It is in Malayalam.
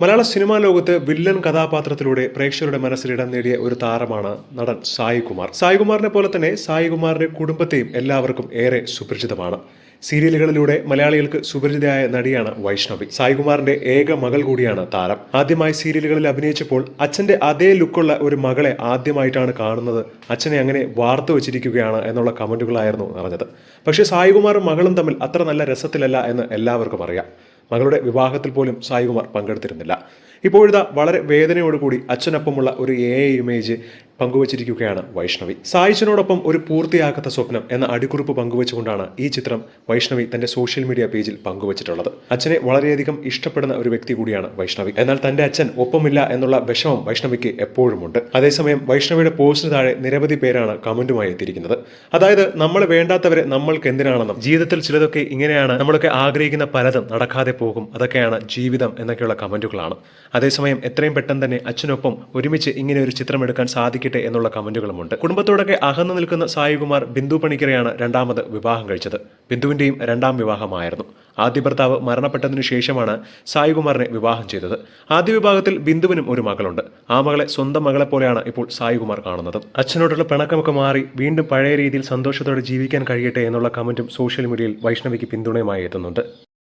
മലയാള സിനിമാ ലോകത്ത് വില്ലൻ കഥാപാത്രത്തിലൂടെ പ്രേക്ഷകരുടെ മനസ്സിൽ ഇടം നേടിയ ഒരു താരമാണ് നടൻ സായി കുമാർ. സായി കുമാറിനെ പോലെ തന്നെ സായി കുമാറിന്റെ കുടുംബത്തെയും എല്ലാവർക്കും ഏറെ സുപരിചിതമാണ്. സീരിയലുകളിലൂടെ മലയാളികൾക്ക് സുപരിചിതയായ നടിയാണ് വൈഷ്ണവി. സായികുമാറിന്റെ ഏക മകൾ കൂടിയാണ് താരം. ആദ്യമായി സീരിയലുകളിൽ അഭിനയിച്ചപ്പോൾ അച്ഛന്റെ അതേ ലുക്കുള്ള ഒരു മകളെ ആദ്യമായിട്ടാണ് കാണുന്നത്. അച്ഛനെ അങ്ങനെ വാർത്തു വെച്ചിരിക്കുകയാണ് എന്നുള്ള കമന്റുകളായിരുന്നു നിറഞ്ഞത്. പക്ഷേ സായികുമാറും മകളും തമ്മിൽ അത്ര നല്ല രസത്തിലല്ല എന്ന് എല്ലാവർക്കും അറിയാം. മകളുടെ വിവാഹത്തിൽ പോലും സായികുമാർ പങ്കെടുത്തിരുന്നില്ല. ഇപ്പോഴിതാ വളരെ വേദനയോടുകൂടി അച്ഛനൊപ്പമുള്ള ഒരു എ ഇമേജ് പങ്കുവച്ചിരിക്കുകയാണ് വൈഷ്ണവി. സായിച്ചനോടൊപ്പം ഒരു പൂർത്തിയാകാത്ത സ്വപ്നം എന്ന അടിക്കുറിപ്പ് പങ്കുവച്ചുകൊണ്ടാണ് ഈ ചിത്രം വൈഷ്ണവി തന്റെ സോഷ്യൽ മീഡിയ പേജിൽ പങ്കുവച്ചിട്ടുള്ളത്. അച്ഛനെ വളരെയധികം ഇഷ്ടപ്പെടുന്ന ഒരു വ്യക്തി കൂടിയാണ് വൈഷ്ണവി. എന്നാൽ തന്റെ അച്ഛൻ ഒപ്പമില്ല എന്നുള്ള വിഷമം വൈഷ്ണവിക്ക് എപ്പോഴുമുണ്ട്. അതേസമയം വൈഷ്ണവിയുടെ പോസ്റ്റിന് താഴെ നിരവധി പേരാണ് കമന്റുമായി എത്തിയിരിക്കുന്നത്. അതായത് നമ്മൾ വേണ്ടാത്തവരെ നമ്മൾക്ക് എന്തിനാണെന്നും ജീവിതത്തിൽ ചിലതൊക്കെ ഇങ്ങനെയാണ് നമ്മളൊക്കെ ആഗ്രഹിക്കുന്ന പലതും നടക്കാതെ പോകും അതൊക്കെയാണ് ജീവിതം എന്നൊക്കെയുള്ള കമന്റുകളാണ്. അതേസമയം എത്രയും പെട്ടെന്ന് തന്നെ അച്ഛനൊപ്പം ഒരുമിച്ച് ഇങ്ങനെ ഒരു ചിത്രം എടുക്കാൻ സാധിക്കട്ടെ എന്നുള്ള കമന്റുകളുമുണ്ട്. കുടുംബത്തോടൊക്കെ അകന്നു നിൽക്കുന്ന സായികുമാർ ബിന്ദു പണിക്കരെയാണ് രണ്ടാമത് വിവാഹം കഴിച്ചത്. ബിന്ദുവിന്റെയും രണ്ടാം വിവാഹമായിരുന്നു. ആദ്യ ഭർത്താവ് മരണപ്പെട്ടതിനു ശേഷമാണ് സായികുമാറിനെ വിവാഹം ചെയ്തത്. ആദ്യ വിഭാഗത്തിൽ ബിന്ദുവിനും ഒരു മകളുണ്ട്. ആ മകളെ സ്വന്തം മകളെ പോലെയാണ് ഇപ്പോൾ സായികുമാർ കാണുന്നത്. അച്ഛനോടുള്ള പിണക്കമൊക്കെ മാറി വീണ്ടും പഴയ രീതിയിൽ സന്തോഷത്തോടെ ജീവിക്കാൻ കഴിയട്ടെ എന്നുള്ള കമന്റും സോഷ്യൽ മീഡിയയിൽ വൈഷ്ണവിക്ക് പിന്തുണയുമായി എത്തുന്നുണ്ട്.